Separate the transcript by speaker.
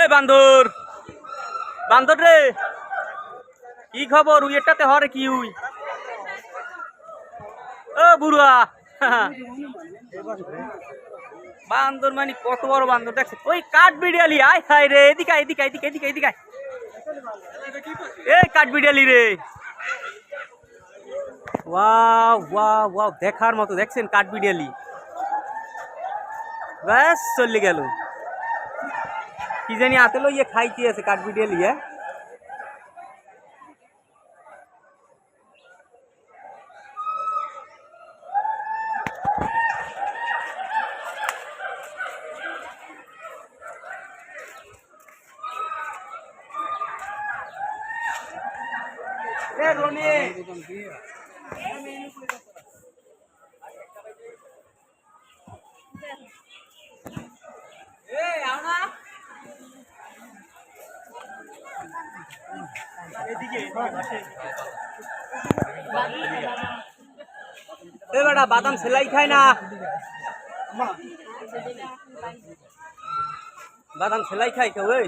Speaker 1: এ বান্দর বান্দর রে। কি খবর? উই এটাতে হরে কি উই? ও বুড়া বান্দর মানে কত বড় বান্দর, দেখছ? ওই কাঠ বিড়ালি আয় হায় রে, এদিকে এদিকে এদিকে এদিকে এদিকে। এই কাঠ বিড়ালি রে। ওয়াও ওয়াও ওয়াও, দেখার মতো, দেখছেন কাঠ বিড়ালি ব্যাস, চলে গেল। কি জানি হাতে লইয়ে খাইতে আছে কাঠ বিড়ালি হ্যাঁ এ রনি এই আও না এদিকে এ বেটা বাদাম সেলাই খায় না। বাদাম সেলাই খাই কেউ এই।